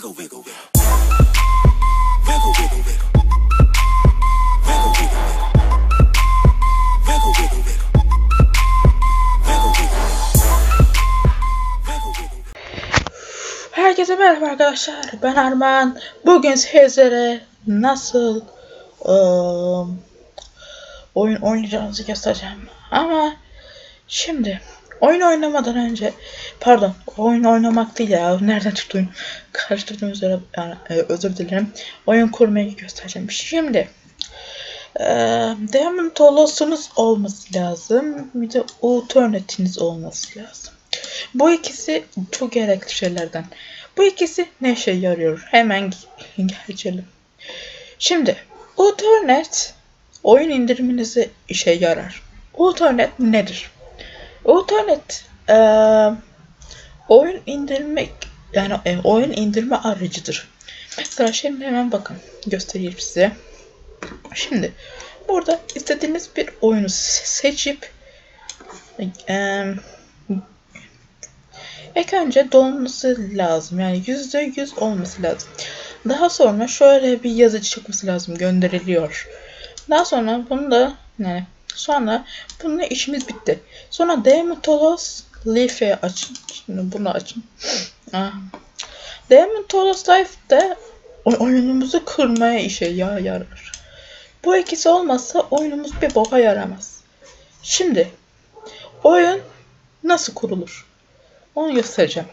Wiggle, wiggle. Herkese merhaba arkadaşlar. Ben Arman. Bugün sizlere nasıl ıı, oyun oynayacağınızı göstereceğim. Ama şimdi oyun oynamadan önce pardon oyun oynamak değil ya nereden oyun karıştırdığım üzere yani, e, özür dilerim oyun kurmayı göstereceğim şimdi e, Diamond Olos'unuz olması lazım bir de Alternative'iniz olması lazım bu ikisi çok gerekli şeylerden. Bu ikisi ne işe yarıyor? Hemen geçelim. Şimdi Uternet oyun indiriminize işe yarar. Uternet nedir? Uternet eee oyun indirmek yani e, oyun indirme aracıdır. Mesela şimdi hemen bakın göstereyim size. Şimdi burada istediğiniz bir oyunu se- seçip eee İlk önce dolması lazım. Yani yüzde yüz olması lazım. Daha sonra şöyle bir yazı çıkması lazım. Gönderiliyor. Daha sonra bunu da yani sonra bununla işimiz bitti. Sonra Demotolos Leaf'i açın. Şimdi bunu açın. Ah. Demotolos Life'de oy- oyunumuzu kırmaya işe ya- yarar. Bu ikisi olmazsa oyunumuz bir boka yaramaz. Şimdi oyun nasıl kurulur? Onu göstereceğim.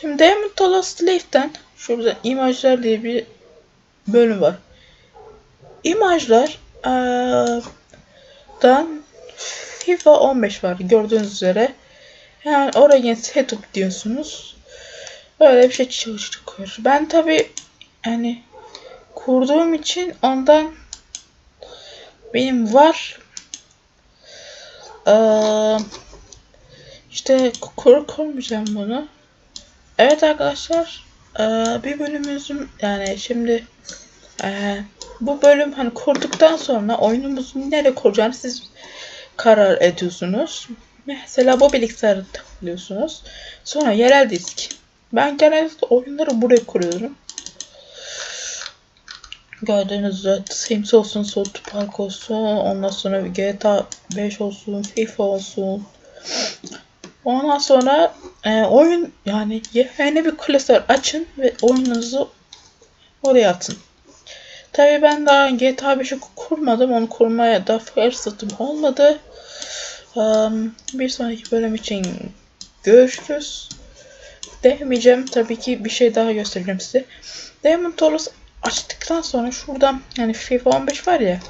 Şimdi Diamond Tolos Leaf'ten şurada imajlar diye bir bölüm var. İmajlar eee, dan FIFA 15 var gördüğünüz üzere. Yani oraya setup diyorsunuz. Öyle bir şey çı- çıkıyor. Ben tabi yani kurduğum için ondan benim var. Eee işte kur kurmayacağım bunu. Evet arkadaşlar bir bölümümüzün yani şimdi eee, bu bölüm hani kurduktan sonra oyunumuzu nereye kuracağını siz karar ediyorsunuz. Mesela bu bilgisayarı tıklıyorsunuz. Sonra yerel disk. Ben genellikle oyunları buraya kuruyorum. Gördüğünüz üzere Sims olsun, South Park olsun, ondan sonra GTA 5 olsun, FIFA olsun, Ondan sonra e, oyun yani yeni bir klasör açın ve oyununuzu oraya atın. Tabi ben daha GTA 5'i kurmadım. Onu kurmaya da fırsatım olmadı. Um, bir sonraki bölüm için görüşürüz. Demeyeceğim. Tabii ki bir şey daha göstereceğim size. Diamond Toros açtıktan sonra şuradan yani FIFA 15 var ya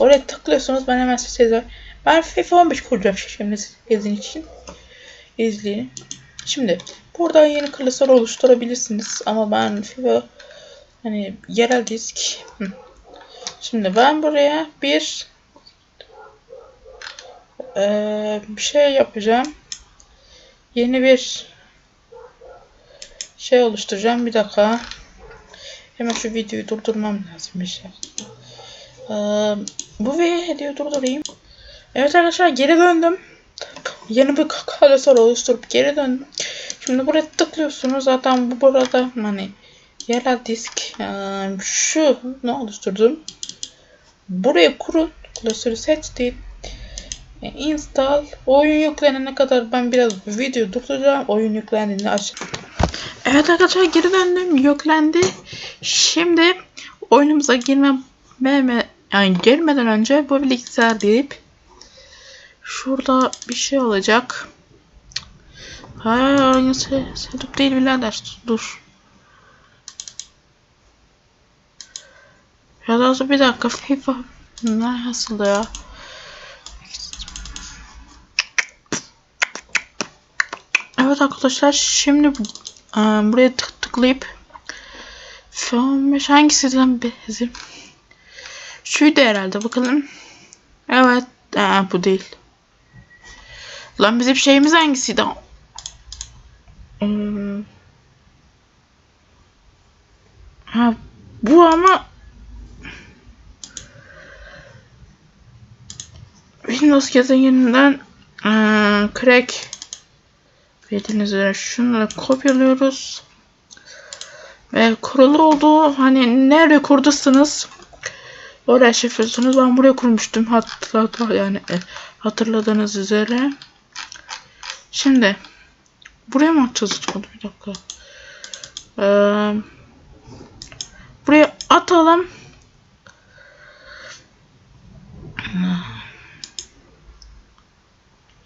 oraya tıklıyorsunuz. Ben hemen size ben FIFA 15 kuracağım şimdi sizin için izleyin. Şimdi burada yeni klasör oluşturabilirsiniz ama ben FIFA hani yerel disk. Şimdi ben buraya bir eee, bir şey yapacağım. Yeni bir şey oluşturacağım. Bir dakika. Hemen şu videoyu durdurmam lazım bir şey. Eee, bu videoyu durdurayım. Evet arkadaşlar geri döndüm yeni bir klasör oluşturup geri döndüm. Şimdi buraya tıklıyorsunuz. Zaten bu burada hani yerel disk eee, şu ne oluşturdum. Buraya kurun. Klasörü seçtim. E, Install. Oyun yüklenene kadar ben biraz video durduracağım. Oyun yüklendiğini aç. Evet arkadaşlar geri döndüm. Yüklendi. Şimdi oyunumuza girme yani girmeden önce bu bilgisayar deyip Şurada bir şey olacak. Hayır oyun se değil birader. Dur. Ya da bir dakika FIFA nasıl ya? Evet arkadaşlar şimdi e, buraya tık tıklayıp film hangisinden bizim şuydu herhalde bakalım. Evet, e, bu değil. Lan bizim şeyimiz hangisiydi? Hmm. Ha bu ama Windows gezegeninden ee, crack bildiğiniz üzere şunları kopyalıyoruz. Ve kurulu olduğu hani nerede kurduysanız oraya şifresiniz. Ben buraya kurmuştum. Hatta yani e, hatırladığınız üzere. Şimdi buraya mı atacağız kodu bir dakika. Ee, buraya atalım.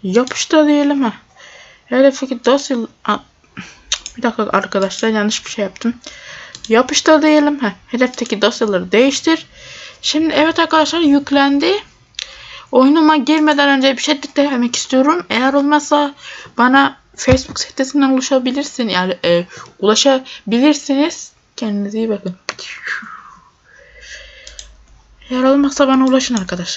Yapıştır diyelim ha. Hedefteki dosya A- bir dakika arkadaşlar yanlış bir şey yaptım. Yapıştır diyelim ha. Hedefteki dosyaları değiştir. Şimdi evet arkadaşlar yüklendi. Oyunuma girmeden önce bir şey demek istiyorum. Eğer olmazsa bana Facebook sitesinden ulaşabilirsin. Yani e, ulaşabilirsiniz. Kendinize iyi bakın. Eğer olmazsa bana ulaşın arkadaşlar.